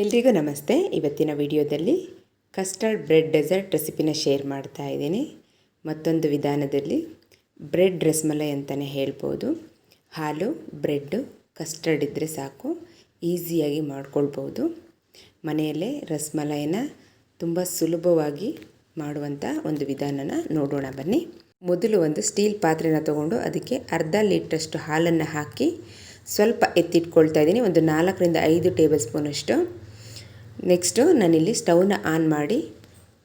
ಎಲ್ರಿಗೂ ನಮಸ್ತೆ. ಇವತ್ತಿನ ವಿಡಿಯೋದಲ್ಲಿ ಕಸ್ಟರ್ಡ್ ಬ್ರೆಡ್ ಡೆಸರ್ಟ್ ರೆಸಿಪಿನ ಶೇರ್ ಮಾಡ್ತಾ ಇದ್ದೀನಿ. ಮತ್ತೊಂದು ವಿಧಾನದಲ್ಲಿ ಬ್ರೆಡ್ ರಸ್ಮಲೈ ಅಂತಲೇ ಹೇಳ್ಬೋದು. ಹಾಲು, ಬ್ರೆಡ್ಡು, ಕಸ್ಟರ್ಡ್ ಇದ್ದರೆ ಸಾಕು. ಈಸಿಯಾಗಿ ಮಾಡ್ಕೊಳ್ಬೋದು. ಮನೆಯಲ್ಲೇ ರಸ್ಮಲೈನ ತುಂಬ ಸುಲಭವಾಗಿ ಮಾಡುವಂಥ ಒಂದು ವಿಧಾನನ ನೋಡೋಣ ಬನ್ನಿ. ಮೊದಲು ಒಂದು ಸ್ಟೀಲ್ ಪಾತ್ರೆನ ತೊಗೊಂಡು ಅದಕ್ಕೆ ಅರ್ಧ ಲೀಟ್ರಷ್ಟು ಹಾಲನ್ನು ಹಾಕಿ ಸ್ವಲ್ಪ ಎತ್ತಿಟ್ಕೊಳ್ತಾ ಇದ್ದೀನಿ. ಒಂದು ನಾಲ್ಕರಿಂದ ಐದು ಟೇಬಲ್ ಸ್ಪೂನಷ್ಟು ನೆಕ್ಸ್ಟು ನಾನಿಲ್ಲಿ ಸ್ಟವ್ನ ಆನ್ ಮಾಡಿ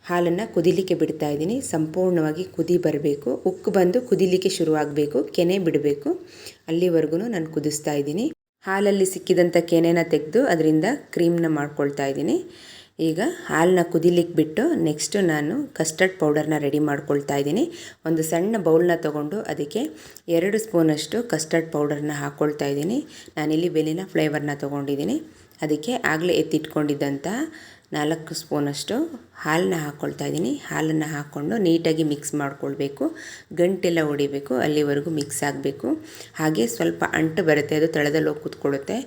ಹಾಲನ್ನು ಕುದಿಲಿಕ್ಕೆ ಬಿಡ್ತಾ ಇದ್ದೀನಿ. ಸಂಪೂರ್ಣವಾಗಿ ಕುದಿ ಬರಬೇಕು. ಉಕ್ಕು ಬಂದು ಕುದಿಲಿಕ್ಕೆ ಶುರುವಾಗಬೇಕು ಕೆನೆ ಬಿಡಬೇಕು. ಅಲ್ಲಿವರೆಗೂ ನಾನು ಕುದಿಸ್ತಾ ಇದ್ದೀನಿ. ಹಾಲಲ್ಲಿ ಸಿಕ್ಕಿದಂಥ ಕೆನೆನ ತೆಗೆದು ಅದರಿಂದ ಕ್ರೀಮ್ನ ಮಾಡ್ಕೊಳ್ತಾ ಇದ್ದೀನಿ. ಈಗ ಹಾಲನ್ನ ಕುದಿಲಿಕ್ಕೆ ಬಿಟ್ಟು ನೆಕ್ಸ್ಟು ನಾನು ಕಸ್ಟರ್ಡ್ ಪೌಡರ್ನ ರೆಡಿ ಮಾಡ್ಕೊಳ್ತಾ ಇದ್ದೀನಿ. ಒಂದು ಸಣ್ಣ ಬೌಲ್ನ ತೊಗೊಂಡು ಅದಕ್ಕೆ ಎರಡು ಸ್ಪೂನಷ್ಟು ಕಸ್ಟರ್ಡ್ ಪೌಡರ್ನ ಹಾಕ್ಕೊಳ್ತಾ ಇದ್ದೀನಿ. ನಾನಿಲ್ಲಿ ಬೆಲಿನ ಫ್ಲೇವರ್ನ ತೊಗೊಂಡಿದ್ದೀನಿ. ಅದಕ್ಕೆ ಆಗಲೇ ಎತ್ತಿಟ್ಕೊಂಡಿದ್ದಂಥ ನಾಲ್ಕು ಸ್ಪೂನಷ್ಟು ಹಾಲನ್ನ ಹಾಕ್ಕೊಳ್ತಾ ಇದ್ದೀನಿ. ಹಾಲನ್ನು ಹಾಕ್ಕೊಂಡು ನೀಟಾಗಿ ಮಿಕ್ಸ್ ಮಾಡ್ಕೊಳ್ಬೇಕು. ಗಂಟೆಲ್ಲ ಹೊಡಿಬೇಕು, ಅಲ್ಲಿವರೆಗೂ ಮಿಕ್ಸ್ ಆಗಬೇಕು. ಹಾಗೆ ಸ್ವಲ್ಪ ಅಂಟು ಬರುತ್ತೆ, ಅದು ತಳದಲ್ಲಿ ಹೋಗಿ ಕೂತ್ಕೊಳ್ಳುತ್ತೆ.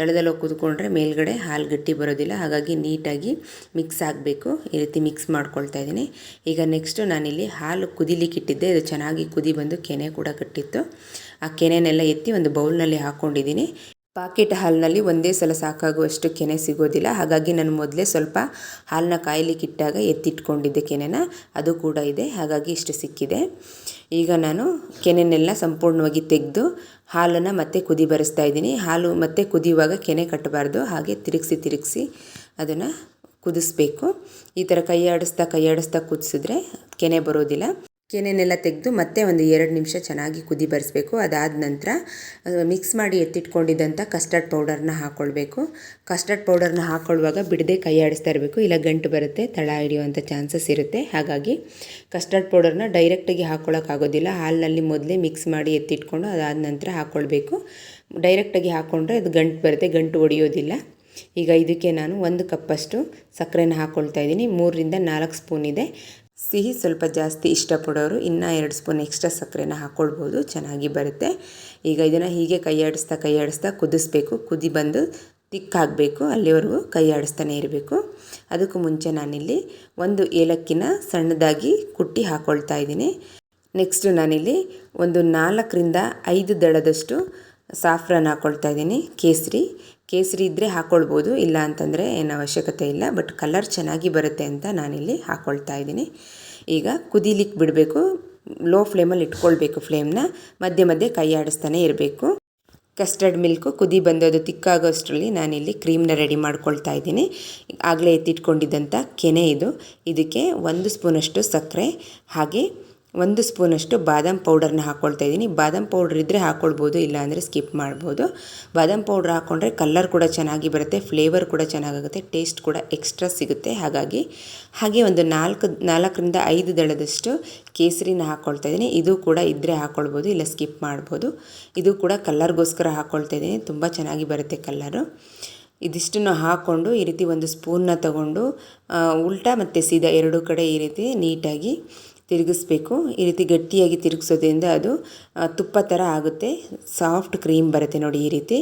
ತಳದಲ್ಲಿ ಹೋಗಿ ಕೂತ್ಕೊಂಡ್ರೆ ಮೇಲ್ಗಡೆ ಹಾಲು ಗಟ್ಟಿ ಬರೋದಿಲ್ಲ, ಹಾಗಾಗಿ ನೀಟಾಗಿ ಮಿಕ್ಸ್ ಆಗಬೇಕು. ಈ ರೀತಿ ಮಿಕ್ಸ್ ಮಾಡ್ಕೊಳ್ತಾ ಇದ್ದೀನಿ. ಈಗ ನೆಕ್ಸ್ಟು ನಾನಿಲ್ಲಿ ಹಾಲು ಕುದಿಲಿಕ್ಕೆ ಇಟ್ಟಿದ್ದೆ. ಅದು ಚೆನ್ನಾಗಿ ಕುದಿ ಬಂದು ಕೆನೆ ಕೂಡ ಕಟ್ಟಿತ್ತು ಆ ಕೆನೆನೆಲ್ಲ ಎತ್ತಿ ಒಂದು ಬೌಲ್ನಲ್ಲಿ ಹಾಕ್ಕೊಂಡಿದ್ದೀನಿ ಪಾಕೆಟ್ ಹಾಲಿನಲ್ಲಿ ಒಂದೇ ಸಲ ಸಾಕಾಗುವಷ್ಟು ಕೆನೆ ಸಿಗೋದಿಲ್ಲ. ಹಾಗಾಗಿ ನಾನು ಮೊದಲೇ ಸ್ವಲ್ಪ ಹಾಲನ್ನ ಕಾಯಲಿಕ್ಕಿಟ್ಟಾಗ ಎತ್ತಿಟ್ಕೊಂಡಿದ್ದೆ ಕೆನೆನ, ಅದು ಕೂಡ ಇದೆ. ಹಾಗಾಗಿ ಇಷ್ಟು ಸಿಕ್ಕಿದೆ. ಈಗ ನಾನು ಕೆನೆನೆಲ್ಲ ಸಂಪೂರ್ಣವಾಗಿ ತೆಗೆದು ಹಾಲನ್ನು ಮತ್ತೆ ಕುದಿ ಬರೆಸ್ತಾ ಇದ್ದೀನಿ. ಹಾಲು ಮತ್ತೆ ಕುದಿಯುವಾಗ ಕೆನೆ ಕಟ್ಟಬಾರ್ದು. ಹಾಗೆ ತಿರುಗಿಸಿ ತಿರುಗಿಸಿ ಅದನ್ನು ಕುದಿಸ್ಬೇಕು. ಈ ಥರ ಕೈ ಆಡಿಸ್ತಾ ಕುದಿಸಿದ್ರೆ ಕೆನೆ ಬರೋದಿಲ್ಲ. ಕೆನೆನೆಲ್ಲ ತೆಗೆದು ಮತ್ತೆ ಒಂದು ಎರಡು ನಿಮಿಷ ಚೆನ್ನಾಗಿ ಕುದಿ ಬರೆಸಬೇಕು. ಅದಾದ ನಂತರ ಮಿಕ್ಸ್ ಮಾಡಿ ಎತ್ತಿಟ್ಕೊಂಡಿದ್ದಂಥ ಕಸ್ಟರ್ಡ್ ಪೌಡರ್ನ ಹಾಕ್ಕೊಳ್ಬೇಕು ಕಸ್ಟರ್ಡ್ ಪೌಡರ್ನ ಹಾಕ್ಕೊಳ್ಳುವಾಗ ಬಿಡದೆ ಕೈ ಆಡಿಸ್ತಾ ಇರಬೇಕು. ಇಲ್ಲ ಗಂಟು ಬರುತ್ತೆ, ತಳ ಹಿಡಿಯುವಂಥ ಚಾನ್ಸಸ್ ಇರುತ್ತೆ. ಹಾಗಾಗಿ ಕಸ್ಟರ್ಡ್ ಪೌಡರ್ನ ಡೈರೆಕ್ಟಾಗಿ ಹಾಕ್ಕೊಳ್ಳೋಕ್ಕಾಗೋದಿಲ್ಲ ಹಾಲಿನಲ್ಲಿ ಮೊದಲೇ ಮಿಕ್ಸ್ ಮಾಡಿ ಎತ್ತಿಟ್ಕೊಂಡು ಅದಾದ ನಂತರ ಹಾಕ್ಕೊಳ್ಬೇಕು ಡೈರೆಕ್ಟಾಗಿ ಹಾಕ್ಕೊಂಡ್ರೆ ಅದು ಗಂಟು ಬರುತ್ತೆ, ಗಂಟು ಒಡೆಯೋದಿಲ್ಲ. ಈಗ ಇದಕ್ಕೆ ನಾನು ಒಂದು ಕಪ್ಪಷ್ಟು ಸಕ್ಕರೆನ ಹಾಕ್ಕೊಳ್ತಾ ಇದ್ದೀನಿ. ಮೂರರಿಂದ ನಾಲ್ಕು ಸ್ಪೂನ್ ಇದೆ. ಸಿಹಿ ಸ್ವಲ್ಪ ಜಾಸ್ತಿ ಇಷ್ಟಪಡೋರು ಇನ್ನೂ ಎರಡು ಸ್ಪೂನ್ ಎಕ್ಸ್ಟ್ರಾ ಸಕ್ಕರೆನ ಹಾಕ್ಕೊಳ್ಬೋದು ಚೆನ್ನಾಗಿ ಬರುತ್ತೆ. ಈಗ ಇದನ್ನು ಹೀಗೆ ಕೈಯಾಡಿಸ್ತಾ ಕೈಯಾಡಿಸ್ತಾ ಕುದಿಸ್ಬೇಕು. ಕುದಿ ಬಂದು ತಿಕ್ಕಾಗಬೇಕು, ಅಲ್ಲಿವರೆಗೂ ಕೈ ಆಡಿಸ್ತಾನೆ ಇರಬೇಕು. ಅದಕ್ಕೂ ಮುಂಚೆ ನಾನಿಲ್ಲಿ ಒಂದು ಏಲಕ್ಕಿನ ಸಣ್ಣದಾಗಿ ಕುಟ್ಟಿ ಹಾಕ್ಕೊಳ್ತಾ ಇದ್ದೀನಿ. ನೆಕ್ಸ್ಟು ನಾನಿಲ್ಲಿ ಒಂದು ನಾಲ್ಕರಿಂದ ಐದು ದಳದಷ್ಟು ಸಾಫ್ರಾನ್ ಹಾಕ್ಕೊಳ್ತಾ ಇದ್ದೀನಿ, ಕೇಸರಿ. ಕೇಸರಿ ಇದ್ದರೆ ಹಾಕ್ಕೊಳ್ಬೋದು ಇಲ್ಲ ಅಂತಂದರೆ ಏನು ಅವಶ್ಯಕತೆ ಇಲ್ಲ ಬಟ್ ಕಲರ್ ಚೆನ್ನಾಗಿ ಬರುತ್ತೆ ಅಂತ ನಾನಿಲ್ಲಿ ಹಾಕ್ಕೊಳ್ತಾ ಇದ್ದೀನಿ. ಈಗ ಕುದಿಲಿಕ್ಕೆ ಬಿಡಬೇಕು ಲೋ ಫ್ಲೇಮಲ್ಲಿ ಇಟ್ಕೊಳ್ಬೇಕು ಫ್ಲೇಮ್ನ ಮಧ್ಯೆ ಮಧ್ಯೆ ಕೈ ಆಡಿಸ್ತಾನೆ ಇರಬೇಕು. ಕಸ್ಟರ್ಡ್ ಮಿಲ್ಕು ಕುದಿ ಬಂದದು ತಿಕ್ಕಾಗೋಷ್ಟರಲ್ಲಿ ನಾನಿಲ್ಲಿ ಕ್ರೀಮ್ನ ರೆಡಿ ಮಾಡ್ಕೊಳ್ತಾ ಇದ್ದೀನಿ. ಆಗಲೇ ಎತ್ತಿಟ್ಕೊಂಡಿದ್ದಂಥ ಕೆನೆ ಇದು. ಇದಕ್ಕೆ ಒಂದು ಸ್ಪೂನಷ್ಟು ಸಕ್ಕರೆ, ಹಾಗೆ ಒಂದು ಸ್ಪೂನಷ್ಟು ಬಾದಾಮ್ ಪೌಡರ್ನ ಹಾಕ್ಕೊಳ್ತಾ ಇದ್ದೀನಿ. ಬಾದಾಮ್ ಪೌಡ್ರ್ ಇದ್ದರೆ ಹಾಕ್ಕೊಳ್ಬೋದು ಇಲ್ಲಾಂದರೆ ಸ್ಕಿಪ್ ಮಾಡ್ಬೋದು. ಬಾದಾಮ್ ಪೌಡ್ರ್ ಹಾಕ್ಕೊಂಡ್ರೆ ಕಲ್ಲರ್ ಕೂಡ ಚೆನ್ನಾಗಿ ಬರುತ್ತೆ, ಫ್ಲೇವರ್ ಕೂಡ ಚೆನ್ನಾಗಾಗುತ್ತೆ, ಟೇಸ್ಟ್ ಕೂಡ ಎಕ್ಸ್ಟ್ರಾ ಸಿಗುತ್ತೆ. ಹಾಗಾಗಿ ಹಾಗೆ ಒಂದು ನಾಲ್ಕು, ನಾಲ್ಕರಿಂದ ಐದು ದಳದಷ್ಟು ಕೇಸರಿನ ಹಾಕ್ಕೊಳ್ತಾ ಇದ್ದೀನಿ. ಇದು ಕೂಡ ಇದ್ದರೆ ಹಾಕ್ಕೊಳ್ಬೋದು ಇಲ್ಲ ಸ್ಕಿಪ್ ಮಾಡ್ಬೋದು. ಇದು ಕೂಡ ಕಲ್ಲರ್ಗೋಸ್ಕರ ಹಾಕ್ಕೊಳ್ತಾ ಇದ್ದೀನಿ. ತುಂಬ ಚೆನ್ನಾಗಿ ಬರುತ್ತೆ ಕಲ್ಲರು ಇದಿಷ್ಟನ್ನು ಹಾಕ್ಕೊಂಡು ಈ ರೀತಿ ಒಂದು ಸ್ಪೂನ್ನ ತಗೊಂಡು ಉಲ್ಟಾ ಮತ್ತು ಸೀದಾ ಎರಡೂ ಕಡೆ ಈ ರೀತಿ ನೀಟಾಗಿ ತಿರುಗಿಸ್ಬೇಕು. ಈ ರೀತಿ ಗಟ್ಟಿಯಾಗಿ ತಿರುಗಿಸೋದ್ರಿಂದ ಅದು ತುಪ್ಪ ಥರ ಆಗುತ್ತೆ. ಸಾಫ್ಟ್ ಕ್ರೀಮ್ ಬರುತ್ತೆ ನೋಡಿ ಈ ರೀತಿ.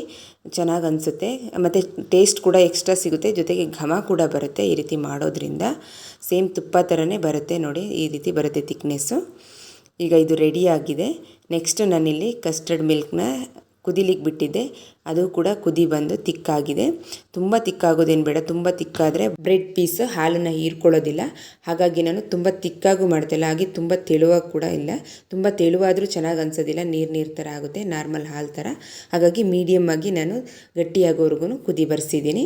ಚೆನ್ನಾಗಿ ಅನಿಸುತ್ತೆ. ಮತ್ತು ಟೇಸ್ಟ್ ಕೂಡ ಎಕ್ಸ್ಟ್ರಾ ಸಿಗುತ್ತೆ. ಜೊತೆಗೆ ಘಮ ಕೂಡ ಬರುತ್ತೆ ಈ ರೀತಿ ಮಾಡೋದ್ರಿಂದ. ಸೇಮ್ ತುಪ್ಪ ಥರನೇ ಬರುತ್ತೆ ನೋಡಿ ಈ ರೀತಿ ಬರುತ್ತೆ ತಿಕ್ನೆಸ್ಸು. ಈಗ ಇದು ರೆಡಿಯಾಗಿದೆ ನೆಕ್ಸ್ಟ್ ನಾನಿಲ್ಲಿ ಕಸ್ಟರ್ಡ್ ಮಿಲ್ಕ್ನ ಕುದಿಲಿಕ್ಕೆ ಬಿಟ್ಟಿದ್ದೆ. ಅದು ಕೂಡ ಕುದಿ ಬಂದು ತಿಕ್ಕಾಗಿದೆ. ತುಂಬ ತಿಕ್ಕಾಗೋದೇನು ಬೇಡ, ತುಂಬ ತಿಕ್ಕಾದರೆ ಬ್ರೆಡ್ ಪೀಸ್ ಹಾಲನ್ನು ಹೀರ್ಕೊಳ್ಳೋದಿಲ್ಲ. ಹಾಗಾಗಿ ನಾನು ತುಂಬ ತಿಕ್ಕಾಗೂ ಮಾಡ್ತಿಲ್ಲ, ಹಾಗೆ ತುಂಬ ತೆಳುವಾಗಿ ಕೂಡ ಇಲ್ಲ. ತುಂಬ ತೆಳುವಾದರೂ ಚೆನ್ನಾಗಿ ಅನ್ಸೋದಿಲ್ಲ, ನೀರು ನೀರು ಥರ ಆಗುತ್ತೆ, ನಾರ್ಮಲ್ ಹಾಲು ಥರ ಹಾಗಾಗಿ ಮೀಡಿಯಮ್ ಆಗಿ ನಾನು ಗಟ್ಟಿಯಾಗೋವರೆಗೂ ಕುದಿ ಬರೆಸಿದ್ದೀನಿ.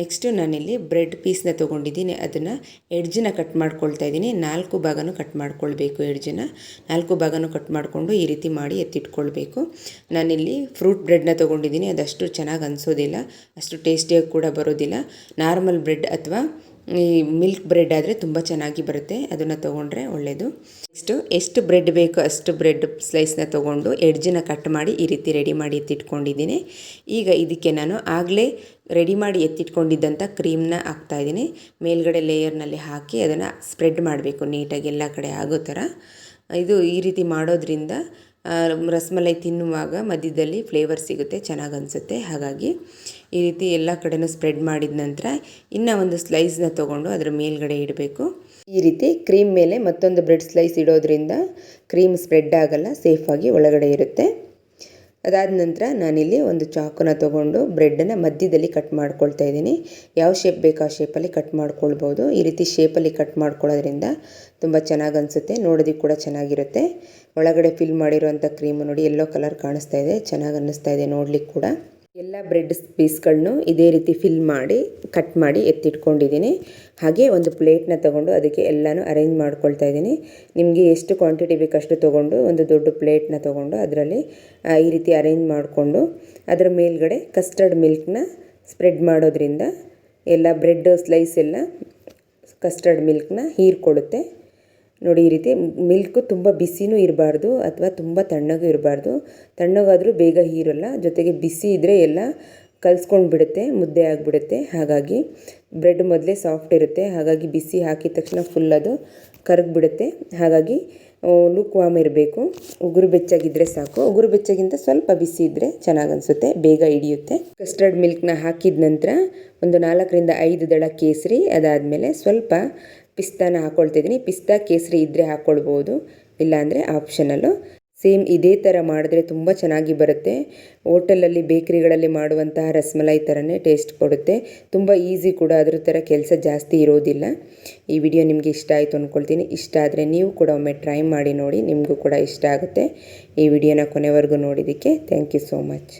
ನೆಕ್ಸ್ಟು ನಾನಿಲ್ಲಿ ಬ್ರೆಡ್ ಪೀಸ್ನ ತೊಗೊಂಡಿದ್ದೀನಿ. ಅದನ್ನು ಎಡ್ಜನ್ನ ಕಟ್ ಮಾಡ್ಕೊಳ್ತಾ ಇದ್ದೀನಿ. ನಾಲ್ಕು ಭಾಗನೂ ಕಟ್ ಮಾಡ್ಕೊಳ್ಬೇಕು ಎಡ್ಜನ್ನ ನಾಲ್ಕು ಭಾಗನೂ ಕಟ್ ಮಾಡಿಕೊಂಡು ಈ ರೀತಿ ಮಾಡಿ ಎತ್ತಿಟ್ಕೊಳ್ಬೇಕು. ನಾನಿಲ್ಲಿ ಫ್ರೂಟ್ ಬ್ರೆಡ್ನ ತೊಗೊಂಡಿದ್ದೀನಿ. ಅದಷ್ಟು ಚೆನ್ನಾಗಿ ಅನಿಸೋದಿಲ್ಲ, ಅಷ್ಟು ಟೇಸ್ಟಿಯಾಗಿ ಕೂಡ ಬರೋದಿಲ್ಲ. ನಾರ್ಮಲ್ ಬ್ರೆಡ್ ಅಥವಾ ಈ ಮಿಲ್ಕ್ ಬ್ರೆಡ್ ಆದರೆ ತುಂಬ ಚೆನ್ನಾಗಿ ಬರುತ್ತೆ, ಅದನ್ನು ತೊಗೊಂಡ್ರೆ ಒಳ್ಳೆಯದು ನೆಕ್ಸ್ಟು ಎಷ್ಟು ಬ್ರೆಡ್ ಬೇಕು ಅಷ್ಟು ಬ್ರೆಡ್ ಸ್ಲೈಸ್ನ ತೊಗೊಂಡು ಎಡ್ಜನ್ನು ಕಟ್ ಮಾಡಿ ಈ ರೀತಿ ರೆಡಿ ಮಾಡಿ ಎತ್ತಿಟ್ಕೊಂಡಿದ್ದೀನಿ. ಈಗ ಇದಕ್ಕೆ ನಾನು ಆಗಲೇ ರೆಡಿ ಮಾಡಿ ಎತ್ತಿಟ್ಕೊಂಡಿದ್ದಂಥ ಕ್ರೀಮ್ನ ಹಾಕ್ತಾಯಿದ್ದೀನಿ ಮೇಲ್ಗಡೆ ಲೇಯರ್ನಲ್ಲಿ ಹಾಕಿ ಅದನ್ನು ಸ್ಪ್ರೆಡ್ ಮಾಡಬೇಕು ನೀಟಾಗಿ ಎಲ್ಲ ಕಡೆ ಆಗೋ ಥರ. ಇದು ಈ ರೀತಿ ಮಾಡೋದ್ರಿಂದ ರಸಮಲೈ ತಿನ್ನುವಾಗ ಮಧ್ಯದಲ್ಲಿ ಫ್ಲೇವರ್ ಸಿಗುತ್ತೆ, ಚೆನ್ನಾಗಿ ಅನಿಸುತ್ತೆ. ಹಾಗಾಗಿ ಈ ರೀತಿ ಎಲ್ಲ ಕಡೆನೂ ಸ್ಪ್ರೆಡ್ ಮಾಡಿದ ನಂತರ ಇನ್ನೂ ಒಂದು ಸ್ಲೈಸ್ನ ತೊಗೊಂಡು ಅದರ ಮೇಲ್ಗಡೆ ಇಡಬೇಕು. ಈ ರೀತಿ ಕ್ರೀಮ್ ಮೇಲೆ ಮತ್ತೊಂದು ಬ್ರೆಡ್ ಸ್ಲೈಸ್ ಇಡೋದ್ರಿಂದ ಕ್ರೀಮ್ ಸ್ಪ್ರೆಡ್ ಆಗಲ್ಲ ಸೇಫಾಗಿ ಒಳಗಡೆ ಇರುತ್ತೆ. ಅದಾದ ನಂತರ ನಾನಿಲ್ಲಿ ಒಂದು ಚಾಕುನ ತೊಗೊಂಡು ಬ್ರೆಡ್ಡನ್ನು ಮಧ್ಯದಲ್ಲಿ ಕಟ್ ಮಾಡ್ಕೊಳ್ತಾ ಇದ್ದೀನಿ. ಯಾವ ಶೇಪ್ ಬೇಕು ಆ ಶೇಪಲ್ಲಿ ಕಟ್ ಮಾಡ್ಕೊಳ್ಬೋದು. ಈ ರೀತಿ ಶೇಪಲ್ಲಿ ಕಟ್ ಮಾಡ್ಕೊಳ್ಳೋದ್ರಿಂದ ತುಂಬ ಚೆನ್ನಾಗಿ ಅನಿಸುತ್ತೆ. ನೋಡೋದಕ್ಕೆ ಕೂಡ ಚೆನ್ನಾಗಿರುತ್ತೆ. ಒಳಗಡೆ ಫಿಲ್ ಮಾಡಿರುವಂಥ ಕ್ರೀಮು ನೋಡಿ ಎಲ್ಲೋ ಕಲರ್ ಕಾಣಿಸ್ತಾ ಇದೆ. ಚೆನ್ನಾಗಿ ಅನ್ನಿಸ್ತಾ ಇದೆ ನೋಡ್ಲಿಕ್ಕೆ ಕೂಡ. ಎಲ್ಲ ಬ್ರೆಡ್ ಪೀಸ್ಗಳನ್ನು ಇದೇ ರೀತಿ ಫಿಲ್ ಮಾಡಿ ಕಟ್ ಮಾಡಿ ಎತ್ತಿಟ್ಕೊಂಡಿದ್ದೀನಿ. ಹಾಗೆ ಒಂದು ಪ್ಲೇಟ್ನ ತೊಗೊಂಡು ಅದಕ್ಕೆ ಎಲ್ಲನೂ ಅರೇಂಜ್ ಮಾಡ್ಕೊಳ್ತಾ ಇದ್ದೀನಿ. ನಿಮಗೆ ಎಷ್ಟು ಕ್ವಾಂಟಿಟಿ ಬೇಕಷ್ಟು ತೊಗೊಂಡು ಒಂದು ದೊಡ್ಡ ಪ್ಲೇಟ್ನ ತೊಗೊಂಡು ಅದರಲ್ಲಿ ಈ ರೀತಿ ಅರೇಂಜ್ ಮಾಡಿಕೊಂಡು ಅದರ ಮೇಲ್ಗಡೆ ಕಸ್ಟರ್ಡ್ ಮಿಲ್ಕ್ನ ಸ್ಪ್ರೆಡ್ ಮಾಡೋದ್ರಿಂದ ಎಲ್ಲ ಬ್ರೆಡ್ ಸ್ಲೈಸ್ ಎಲ್ಲ ಕಸ್ಟರ್ಡ್ ಮಿಲ್ಕ್ನ ಹೀರ್ಕೊಳ್ಳುತ್ತೆ ನೋಡಿ, ಈ ರೀತಿ ಮಿಲ್ಕು ತುಂಬ ಬಿಸಿನೂ ಇರಬಾರ್ದು ಅಥವಾ ತುಂಬ ತಣ್ಣಗೂ ಇರಬಾರ್ದು. ತಣ್ಣಗಾದರೂ ಬೇಗ ಹೀರಲ್ಲ. ಜೊತೆಗೆ ಬಿಸಿ ಇದ್ದರೆ ಎಲ್ಲ ಕಲ್ಸ್ಕೊಂಡು ಬಿಡುತ್ತೆ ಮುದ್ದೆ ಆಗಿಬಿಡುತ್ತೆ. ಹಾಗಾಗಿ ಬ್ರೆಡ್ ಮೊದಲೇ ಸಾಫ್ಟ್ ಇರುತ್ತೆ. ಹಾಗಾಗಿ ಬಿಸಿ ಹಾಕಿದ ತಕ್ಷಣ ಫುಲ್ ಅದು ಕರಗಿಬಿಡುತ್ತೆ ಹಾಗಾಗಿ ಲುಕ್ ವಾಮ್ ಇರಬೇಕು. ಉಗುರು ಬೆಚ್ಚಗಿದ್ರೆ ಸಾಕು. ಉಗುರು ಬೆಚ್ಚಗಿಂತ ಸ್ವಲ್ಪ ಬಿಸಿ ಇದ್ದರೆ ಚೆನ್ನಾಗಿ ಅನಿಸುತ್ತೆ ಬೇಗ ಹಿಡಿಯುತ್ತೆ. ಕಸ್ಟರ್ಡ್ ಮಿಲ್ಕ್ನ ಹಾಕಿದ ನಂತರ ಒಂದು ನಾಲ್ಕರಿಂದ ಐದು ದಳ ಕೇಸರಿ ಅದಾದಮೇಲೆ ಸ್ವಲ್ಪ ಪಿಸ್ತಾನ ಹಾಕ್ಕೊಳ್ತಿದ್ದೀನಿ ಪಿಸ್ತಾ ಕೇಸರಿ ಇದ್ದರೆ ಹಾಕ್ಕೊಳ್ಬೋದು ಇಲ್ಲಾಂದರೆ ಆಪ್ಷನಲ್ಲು ಸೇಮ್ ಇದೇ ಥರ ಮಾಡಿದ್ರೆ ತುಂಬ ಚೆನ್ನಾಗಿ ಬರುತ್ತೆ. ಹೋಟೆಲಲ್ಲಿ, ಬೇಕ್ರಿಗಳಲ್ಲಿ ಮಾಡುವಂತಹ ರಸ್ಮಲೈ ಥರನೇ ಟೇಸ್ಟ್ ಕೊಡುತ್ತೆ. ತುಂಬ ಈಸಿ ಕೂಡ. ಅದ್ರ ಥರ ಕೆಲಸ ಜಾಸ್ತಿ ಇರೋದಿಲ್ಲ. ಈ ವಿಡಿಯೋ ನಿಮಗೆ ಇಷ್ಟ ಆಯಿತು ಅಂದ್ಕೊಳ್ತೀನಿ ಇಷ್ಟ ಆದರೆ ನೀವು ಕೂಡ ಒಮ್ಮೆ ಟ್ರೈ ಮಾಡಿ ನೋಡಿ. ನಿಮಗೂ ಕೂಡ ಇಷ್ಟ ಆಗುತ್ತೆ. ಈ ವಿಡಿಯೋನ ಕೊನೆವರೆಗೂ ನೋಡಿದ್ದಕ್ಕೆ ಥ್ಯಾಂಕ್ ಯು ಸೋ ಮಚ್